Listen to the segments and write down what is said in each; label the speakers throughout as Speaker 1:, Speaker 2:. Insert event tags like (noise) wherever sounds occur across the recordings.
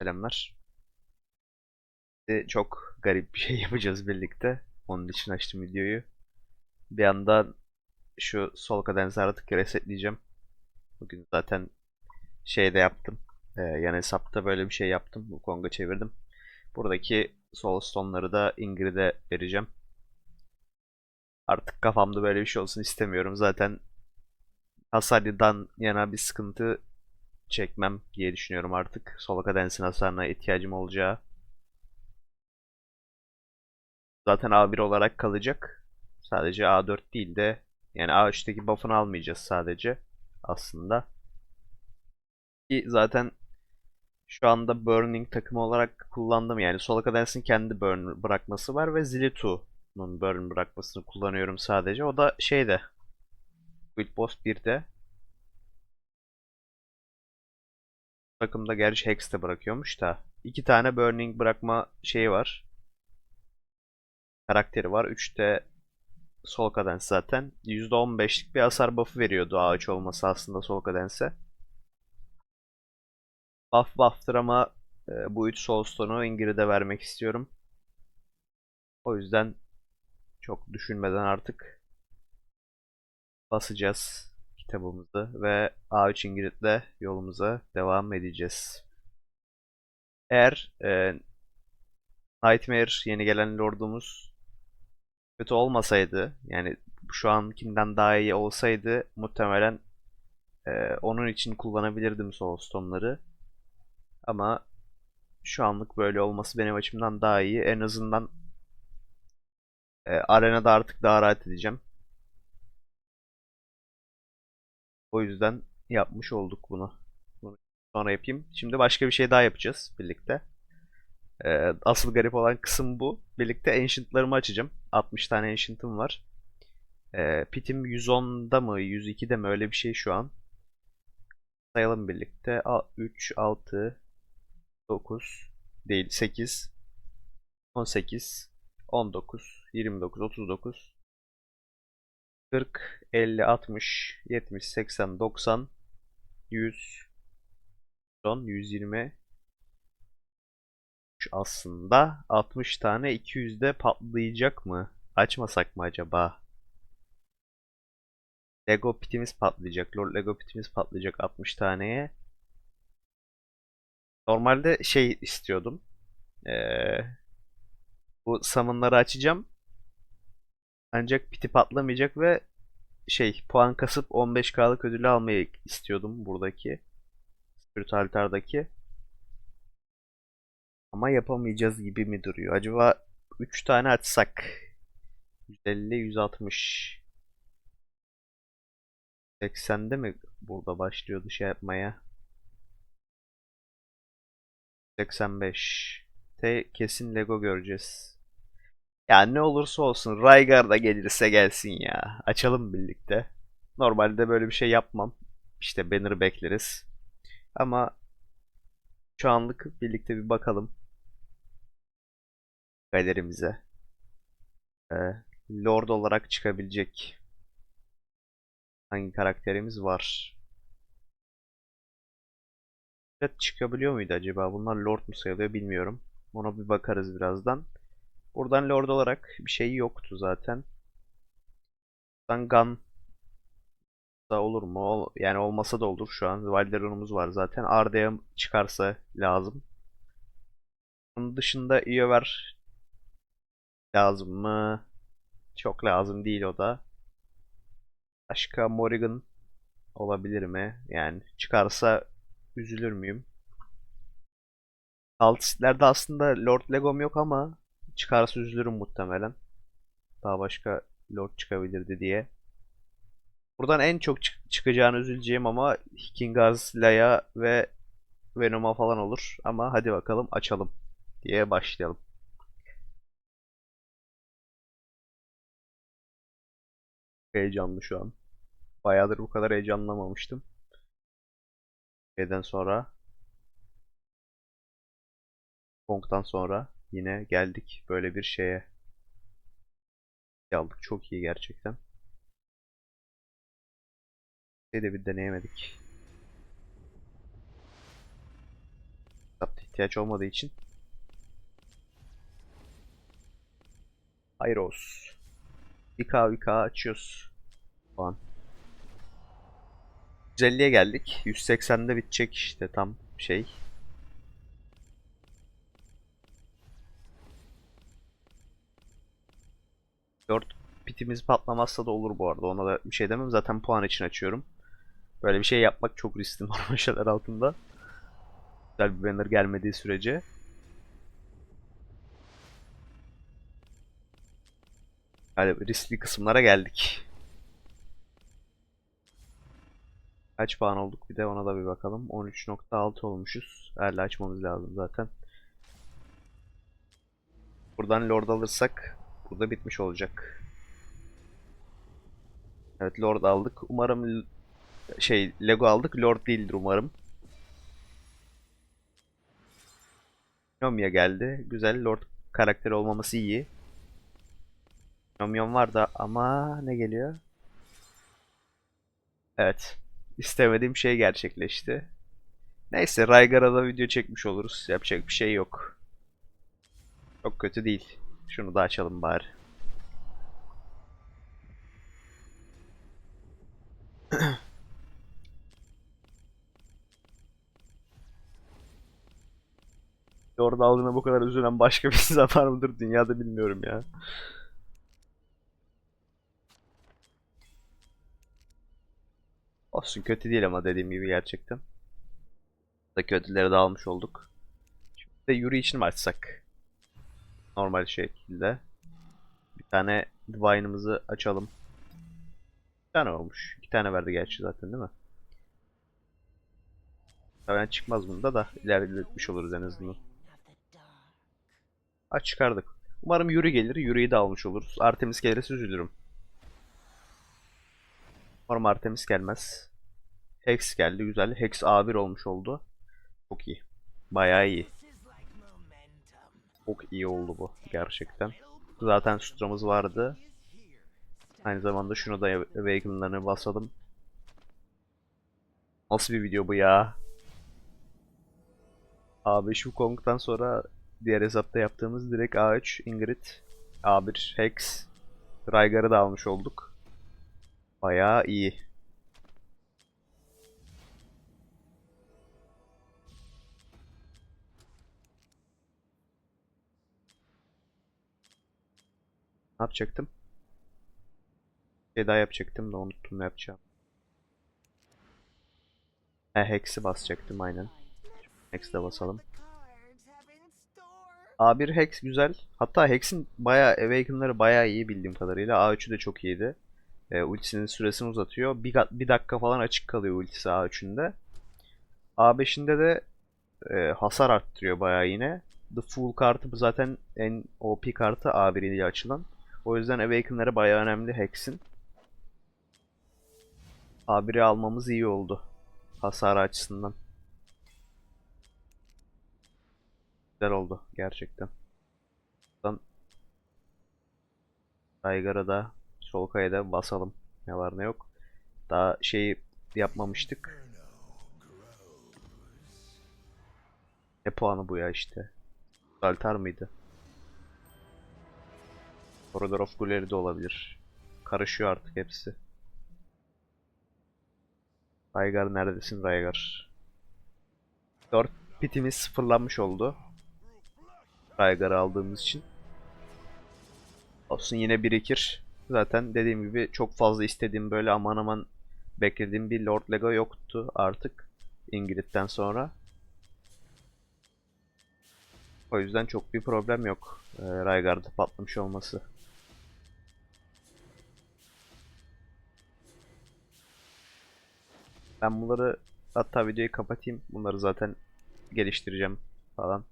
Speaker 1: Selamlar. Çok garip bir şey (laughs) yapacağız birlikte. Onun için açtım videoyu. Bir yandan şu sol kadensi artık resetleyeceğim. Bugün zaten şeyde yaptım. Ee, yan hesapta böyle bir şey yaptım. Bu Kong'a çevirdim. Buradaki sol stone'ları da Ingrid'e vereceğim. Artık kafamda böyle bir şey olsun istemiyorum. Zaten Hasarlı'dan yana bir sıkıntı çekmem diye düşünüyorum artık. Sol kadensin hasarına ihtiyacım olacağı. Zaten A1 olarak kalacak. Sadece A4 değil de yani A3'teki buff'ını almayacağız sadece aslında. Ki zaten şu anda Burning takımı olarak kullandım. Yani Sola Cadence'in kendi burn bırakması var ve Zilitu'nun burn bırakmasını kullanıyorum sadece. O da şeyde Guild Boss 1'de takımda gerçi Hex de bırakıyormuş da. iki tane Burning bırakma şeyi var. Karakteri var. 3'te sol kadens zaten. %15'lik bir hasar buff'ı veriyordu A3 olması aslında sol kadense. Buff buff'tır ama e, bu 3 soulstone'u Ingrid'e vermek istiyorum. O yüzden çok düşünmeden artık basacağız kitabımızı ve A3 Ingrid'le yolumuza devam edeceğiz. Eğer e, Nightmare yeni gelen lordumuz kötü olmasaydı yani şu ankinden daha iyi olsaydı muhtemelen e, onun için kullanabilirdim Soulstone'ları. Ama şu anlık böyle olması benim açımdan daha iyi. En azından e, arenada artık daha rahat edeceğim. O yüzden yapmış olduk bunu. Bunu sonra yapayım. Şimdi başka bir şey daha yapacağız birlikte. Ee, asıl garip olan kısım bu. Birlikte Ancient'larımı açacağım. 60 tane Ancient'ım var. Ee, pitim 110'da mı 102'de mi öyle bir şey şu an. Sayalım birlikte. A- 3, 6, 9 değil 8, 18, 19, 29, 39, 40, 50, 60, 70, 80, 90, 100, 110, 120 aslında 60 tane 200'de patlayacak mı? Açmasak mı acaba? Lego pitimiz patlayacak. Lord Lego pitimiz patlayacak 60 taneye. Normalde şey istiyordum. Ee, bu summonları açacağım. Ancak piti patlamayacak ve şey puan kasıp 15k'lık ödülü almayı istiyordum buradaki. Spirit Altar'daki. Ama yapamayacağız gibi mi duruyor? Acaba 3 tane açsak 150 160 80'de mi burada başlıyordu şey yapmaya? 85 T kesin Lego göreceğiz. Ya ne olursa olsun Rygar da gelirse gelsin ya. Açalım birlikte. Normalde böyle bir şey yapmam. İşte banner bekleriz. Ama şu anlık birlikte bir bakalım galerimize. Ee, Lord olarak çıkabilecek hangi karakterimiz var? Evet çıkabiliyor muydu acaba? Bunlar Lord mu sayılıyor bilmiyorum. Ona bir bakarız birazdan. Buradan Lord olarak bir şey yoktu zaten. Buradan Gun da olur mu? Ol- Yani olmasa da olur şu an. Valderon'umuz var zaten. Arda'ya çıkarsa lazım. Onun dışında Iover lazım mı? Çok lazım değil o da. Başka Morrigan olabilir mi? Yani çıkarsa üzülür müyüm? Altistlerde aslında Lord Legom yok ama çıkarsa üzülürüm muhtemelen. Daha başka Lord çıkabilirdi diye. Buradan en çok çık- çıkacağını üzüleceğim ama Kingaz, Leia ve Venom'a falan olur. Ama hadi bakalım açalım diye başlayalım. Heyecanlı şu an. Bayağıdır bu kadar heyecanlamamıştım. Şeyden sonra Kong'dan sonra yine geldik böyle bir şeye. Aldık çok iyi gerçekten. Şey de bir deneyemedik. Update. ihtiyaç olmadığı için. Olsun. 1K 1K açıyoruz. Şu an. 150'ye geldik. 180'de bitecek işte tam şey. Dört pitimiz patlamazsa da olur bu arada. Ona da bir şey demem. Zaten puan için açıyorum. Böyle bir şey yapmak çok riskli (laughs) normal şeyler altında. Güzel bir banner gelmediği sürece. Hadi riskli kısımlara geldik. Kaç puan olduk bir de ona da bir bakalım. 13.6 olmuşuz. Hala açmamız lazım zaten. Buradan Lord alırsak burada bitmiş olacak. Evet Lord aldık. Umarım şey Lego aldık. Lord değildir umarım. Yomiya geldi. Güzel Lord karakteri olmaması iyi. Yom var da ama ne geliyor? Evet. İstemediğim şey gerçekleşti. Neyse Raygar'a da video çekmiş oluruz. Yapacak bir şey yok. Çok kötü değil. Şunu da açalım bari. (clears throat) Orada aldığına bu kadar üzülen başka bir insan mıdır dünyada bilmiyorum ya. Olsun kötü değil ama dediğim gibi gerçekten. Da kötüleri de almış olduk. Şimdi de yürü için mi açsak? Normal şekilde. Bir tane Divine'ımızı açalım. Bir tane olmuş. İki tane verdi gerçi zaten değil mi? Tabii çıkmaz bunda da ilerletmiş oluruz en azından. Aç çıkardık. Umarım Yuri gelir. Yuri'yi de almış oluruz. Artemis gelirse üzülürüm. Umarım Artemis gelmez. Hex geldi. Güzel. Hex A1 olmuş oldu. Çok iyi. Bayağı iyi. Çok iyi oldu bu. Gerçekten. Zaten sutramız vardı. Aynı zamanda şunu da Awaken'larını basalım. Nasıl bir video bu ya? Abi şu Kong'dan sonra diğer hesapta yaptığımız direkt A3, Ingrid, A1, Hex, Raygar'ı da almış olduk. Bayağı iyi. Yapacaktım? Bir şey daha yapacaktım da unuttum yapacağım. He Hex'i basacaktım aynen. Hex'i de basalım. A1 Hex güzel. Hatta Hex'in bayağı Awaken'ları bayağı iyi bildiğim kadarıyla. A3'ü de çok iyiydi. E, ultisinin süresini uzatıyor. Bir, bir dakika falan açık kalıyor ultisi A3'ünde. A5'inde de e, hasar arttırıyor bayağı yine. The Fool kartı zaten en OP kartı A1 ile açılan. O yüzden Awaken'ları bayağı önemli Hex'in. A1'i almamız iyi oldu. Hasar açısından. Güzel oldu gerçekten. Buradan Tiger'a da Solkay'a da basalım. Ne var ne yok. Daha şeyi yapmamıştık. Ne puanı bu ya işte. Altar mıydı? Corridor of Glory de olabilir. Karışıyor artık hepsi. Raygar neredesin Raygar? 4 pitimiz sıfırlanmış oldu. Raygar'ı aldığımız için. Olsun yine birikir. Zaten dediğim gibi çok fazla istediğim böyle aman aman beklediğim bir Lord Lego yoktu artık. Ingrid'den sonra. O yüzden çok bir problem yok. E, Raygar'da patlamış olması. Ben bunları hatta videoyu kapatayım. Bunları zaten geliştireceğim falan.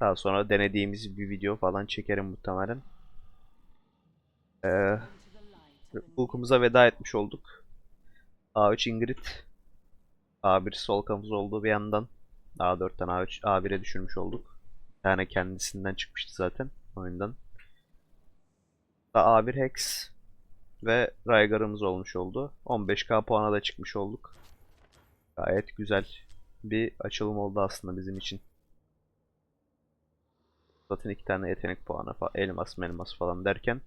Speaker 1: Daha sonra denediğimiz bir video falan çekerim muhtemelen. Ee, Hulk'umuza veda etmiş olduk. A3 Ingrid. A1 Solkamız olduğu bir yandan. A4'ten A3, A1'e düşürmüş olduk. Tane kendisinden çıkmıştı zaten oyundan. A1 Hex ve Raygar'ımız olmuş oldu. 15k puana da çıkmış olduk. Gayet güzel bir açılım oldu aslında bizim için. Zaten iki tane yetenek puanı falan, elmas melmas falan derken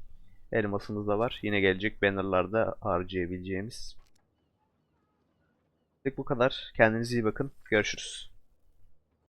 Speaker 1: elmasımız da var. Yine gelecek bannerlarda harcayabileceğimiz. Bu kadar. Kendinize iyi bakın. Görüşürüz.